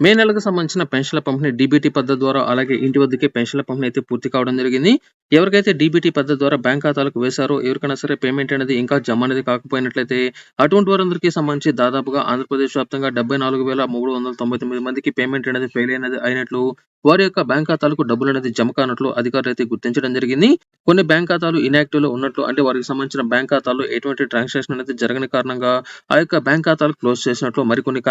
మే నెలకు సంబంధించిన పెన్షన్ల పంపిణీ డీబీటీ పద్ధతి ద్వారా అలాగే ఇంటి వద్దకే పెన్షన్ల పంపిణీ అయితే పూర్తి కావడం జరిగింది. ఎవరికైతే డీబీటీ పద్ధతి ద్వారా బ్యాంక్ ఖాతాలకు వేశారో ఎవరికైనా సరే పేమెంట్ అనేది ఇంకా జమ అనేది కాకపోయినట్లయితే అటువంటి వారందరికీ సంబంధించి దాదాపుగా ఆంధ్రప్రదేశ్ వ్యాప్తంగా డెబ్బై నాలుగు వేల మూడు వందల తొంభై తొమ్మిది మందికి పేమెంట్ అనేది ఫెయిల్ అయినది అయినట్లు వారి యొక్క బ్యాంక్ ఖాతాలకు డబ్బులు అనేది జమ కానట్లు అధికారులు అయితే గుర్తించడం జరిగింది. కొన్ని బ్యాంక్ ఖాతాలు ఇన్యాక్టివ్లో ఉన్నట్లు అంటే వారికి సంబంధించిన బ్యాంక్ ఖాతాలో ఎటువంటి ట్రాన్సాక్షన్ అనేది జరగని కారణంగా ఆ యొక్క బ్యాంక్ ఖాతాలు క్లోజ్ చేసినట్లు మరికొన్ని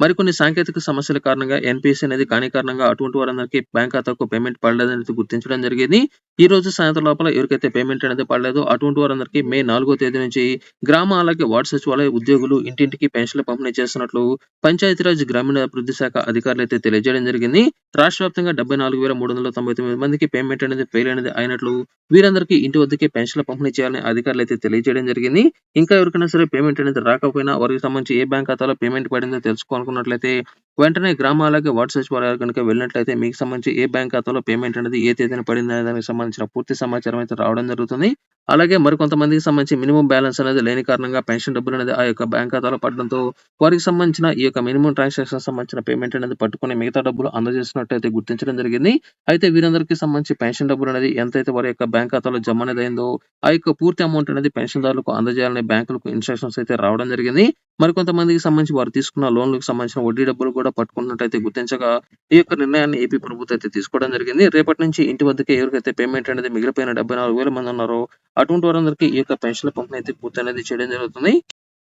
మరికొన్ని సాంకేతిక సమస్యల కారణంగా ఎన్పిఎస్ అనేది కాని కారణంగా అటువంటి వారందరికీ బ్యాంక్ ఖాతాకు పేమెంట్ పడలేదని గుర్తించడం జరిగింది. ఈ రోజు సాయంత్రం లోపల ఎవరికైతే పేమెంట్ అనేది పడలేదో అటువంటి వారందరికీ మే నాలుగో తేదీ నుంచి గ్రామ అలాగే వార్డు సచివాలయ ఉద్యోగులు ఇంటింటికి పెన్షన్లు పంపిణీ చేస్తున్నట్లు పంచాయతీరాజ్ గ్రామీణాభివృద్ధి శాఖ అధికారులు అయితే తెలియజేయడం జరిగింది. రాష్ట్ర వ్యాప్తంగా డెబ్బై నాలుగు వేల మూడు వందల తొంభై తొమ్మిది మందికి పేమెంట్ అనేది ఫెయిల్ అనేది అయినట్లు వీరందరికీ ఇంటి వద్దకే పెన్షన్లు పంపిణీ చేయాలని అధికారులు అయితే తెలియజేయడం జరిగింది. ఇంకా ఎవరికైనా సరే పేమెంట్ అనేది రాకపోయినా వారికి సంబంధించి ఏ బ్యాంక్ ఖాతాలో పేమెంట్ పడిందో తెలుసుకోవాలి తెలుసుకోవాలనుకున్నట్లయితే వెంటనే గ్రామాలకి వార్డు సచివాలయాలు కనుక వెళ్ళినట్లయితే మీకు సంబంధించి ఏ బ్యాంక్ ఖాతాలో పేమెంట్ అనేది ఏ తేదీన పడింది అనే దానికి సంబంధించిన పూర్తి సమాచారం అయితే రావడం జరుగుతుంది. అలాగే మరికొంతమందికి సంబంధించి మినిమం బ్యాలెన్స్ అనేది లేని కారణంగా పెన్షన్ డబ్బులు అనేది ఆ యొక్క బ్యాంక్ ఖాతాలో పడడంతో వారికి సంబంధించిన ఈ యొక్క మినిమం ట్రాన్సాక్షన్ సంబంధించిన పేమెంట్ అనేది పట్టుకుని మిగతా డబ్బులు అందజేసినట్టయితే గుర్తించడం జరిగింది. అయితే వీరందరికీ సంబంధించి పెన్షన్ డబ్బులు అనేది ఎంతైతే వారి యొక్క బ్యాంక్ ఖాతాలో జమ అనేది అయిందో ఆ యొక్క పూర్తి అమౌంట్ అనేది పెన్షన్దారులకు అందజేయాలని బ్యాంకులకు ఇన్స్ట్రక్షన్స్ అయితే రావడం జరిగింది. మరికొంతమందికి సంబంధించి వారు తీసుకున్న లోన్లకు సంబంధించిన వడ్డీ డబ్బులు కూడా కూడా పట్టుకున్నట్టయితే గుర్తించగా ఈ యొక్క నిర్ణయాన్ని ఏపీ ప్రభుత్వం అయితే తీసుకోవడం జరిగింది. రేపటి నుంచి ఇంటి వద్దకే ఎవరికైతే పేమెంట్ అనేది మిగిలిపోయిన డెబ్బై నాలుగు వేల మంది ఉన్నారో అటువంటి వారందరికీ ఈ యొక్క పెన్షన్ల పంపిణీ అయితే పూర్తి అనేది చేయడం జరుగుతుంది.